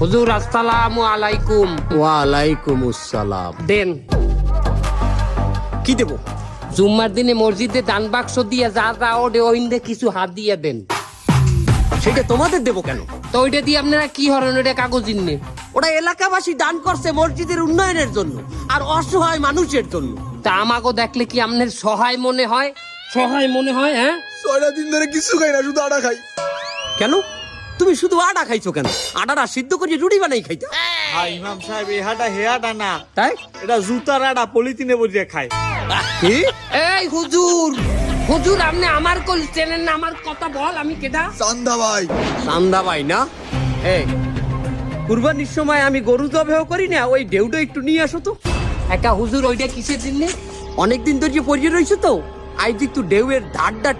হুজুর আসসালামু আলাইকুম। ওয়ালাইকুম আসসালাম দেন। কি দেবো? জুম্মার দিনে মসজিদে দান বাক্স দিয়ে যা যা ওডে ওইন্দে কিছু হাত দিয়ে দেন। সেটা তোমাদের দেবো কেন? তো ওইটা দিয়ে আপনারা কি হরেন ওইটা কাগজ নে ওরা এলাকাবাসী দান করছে মসজিদের উন্নয়নের জন্য আর অসহায় মানুষের জন্য। তা আমাকে দেখলে কি আপনার সহায় মনে হয়? সহায় মনে হয় হ্যাঁ? ছয়টা দিন ধরে কিছু খাই না শুধু আটা খাই। কেন? তুমি শুধু আটা খাইছো কেন? আটাটা সিদ্ধ করে রুটি বানাই খাইতে হ্যাঁ ইমাম সাহেব এই হাটা হে হাটা না। তাই? এটা জুতার আটা পলিথিনে খায়। কি? এই হুজুর হুজুর আপনি আমার কল চেনেন না আমার কথা বল আমি কেটা চান্দা ভাই চান্দা ভাই না? এই কুরবানির সময় আমি গরু জবেও করি না ওই ঢেউটা একটু নিয়ে আসো তো। একা হুজুর ওইটা কিসের দিনে অনেকদিন ধরে পরিয়ে রয়েছে তো আজ একটু ঢেউয়ের ধারটা